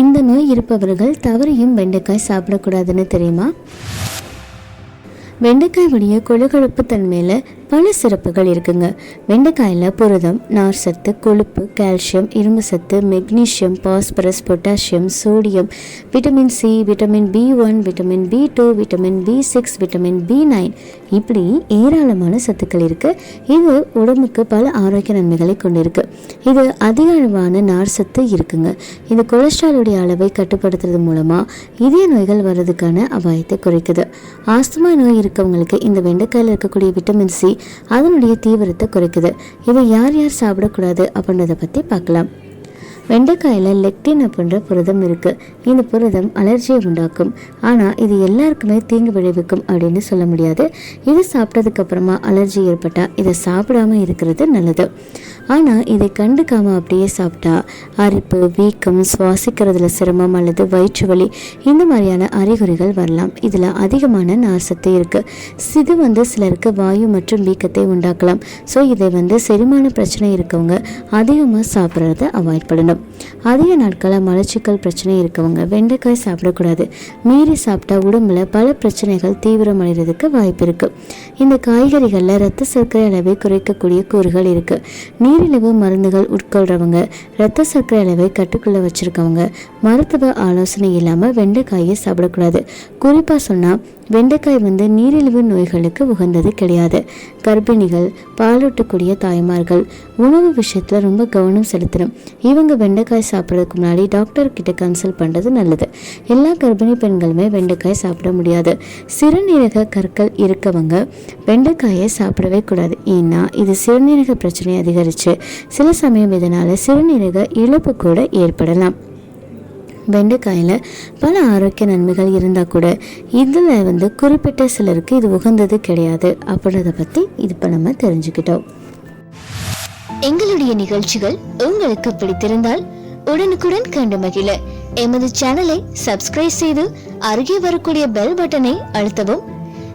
இந்த நோய் இருப்பவர்கள் தவறையும் வெண்டைக்காய் சாப்பிடக்கூடாதுன்னு தெரியுமா? வெண்டைக்காயுடைய கொழுகொழுப்பு தன்மையில் பல சிறப்புகள் இருக்குங்க. வெண்டைக்காயில் புரதம் நார் சத்து கொழுப்பு கால்சியம் இரும்பு சத்து magnesium phosphorus potassium sodium vitamin C vitamin B one vitamin B two vitamin B six vitamin B nine இப்படி ஏராளமான சத்துக்கள் இருக்குது இது உடம்புக்கு பல ஆரோக்கிய நன்மைகளை கொண்டிருக்கு. இது அதிக அளவான நார் சத்து இருக்குங்க. இது கொலஸ்ட்ராலுடைய அளவை கட்டுப்படுத்துறது மூலமாக இதய நோய்கள் வர்றதுக்கான அபாயத்தை குறைக்குது. ஆஸ்துமா நோய் இருக்கவங்களுக்கு இந்த வெண்டைக்காயில் இருக்கக்கூடிய விட்டமின் சி அதனுடைய தீவிரத்தை குறைக்குது. இதை யார் யார் சாப்பிடக்கூடாது அப்படின்றத பற்றி பார்க்கலாம். வெண்டைக்காயில் லெக்டின் அப்படின்ற புரதம் இருக்குது இந்த புரதம் அலர்ஜியை உண்டாக்கும். ஆனால் இது எல்லாருக்குமே தீங்கு விளைவிக்கும் அப்படின்னு சொல்ல முடியாது. இது சாப்பிட்டதுக்கப்புறமா அலர்ஜி ஏற்பட்டால் இதை சாப்பிடாம இருக்கிறது நல்லது. ஆனால் இதை கண்டுக்காமல் அப்படியே சாப்பிட்டா அரிப்பு வீக்கம் சுவாசிக்கிறதுல சிரமம் அல்லது வயிற்று வலி இந்த மாதிரியான அறிகுறிகள் வரலாம். இதில் அதிகமான நார்சத்து இருக்குது இது வந்து சிலருக்கு வாயு மற்றும் வீக்கத்தை உண்டாக்கலாம். ஸோ இதை வந்து செரிமான பிரச்சனை இருக்கவங்க அதிகமாக சாப்பிட்றத அவாய்ட் பண்ணணும். அதிக நாட்களாக மலச்சிக்கல் பிரச்சனை இருக்கவங்க வெண்டைக்காய் சாப்பிடக்கூடாது. மீறி சாப்பிட்டா உடம்புல பல பிரச்சனைகள் தீவிரமடைகிறதுக்கு வாய்ப்பு இருக்குது இந்த காய்கறிகளில் ரத்த சர்க்கரை அளவை குறைக்கக்கூடிய கூறுகள் இருக்குது நீரிழிவு மருந்துகள் உட்கொள்கிறவங்க ரத்த சர்க்கரை அளவை கட்டுக்குள்ளே வச்சுருக்கவங்க மருத்துவ ஆலோசனை இல்லாமல் வெண்டைக்காயை சாப்பிடக்கூடாது. குறிப்பாக சொன்னால் வெண்டைக்காய் வந்து நீரிழிவு நோய்களுக்கு உகந்தது கிடையாது. கர்ப்பிணிகள் பாலூட்டக்கூடிய தாய்மார்கள் உணவு விஷயத்தில் ரொம்ப கவனம் செலுத்தணும். இவங்க வெண்டைக்காய் சாப்பிட்றதுக்கு முன்னாடி டாக்டர் கிட்ட கன்சல்ட் பண்ணுறது நல்லது. எல்லா கர்ப்பிணி பெண்களுமே வெண்டைக்காய் சாப்பிட முடியாது. சிறுநீரக கற்கள் இருக்கவங்க வெண்டைக்காயை சாப்பிடவே கூடாது. ஏன்னா இது சிறுநீரக பிரச்சனையை அதிகரித்து சில சமயம் இதனால் சிறுநீரக இழப்பு கூட ஏற்படலாம். வெண்டைக்காயில் பல ஆரோக்கிய நன்மைகள் இருந்தால் கூட இதில் வந்து குறிப்பிட்ட சிலருக்கு இது உகந்தது கிடையாது. அப்படின்றத பற்றி இது இப்போ நம்ம தெரிஞ்சுக்கிட்டோம். எங்களுடைய நிகழ்ச்சிகள் உங்களுக்கு பிடித்திருந்தால் உடனுக்குடன் கண்டு மகிழ. எமது சேனலை சப்ஸ்கிரைப் செய்து அருகே வரக்கூடிய பெல் பட்டனை அழுத்தவும்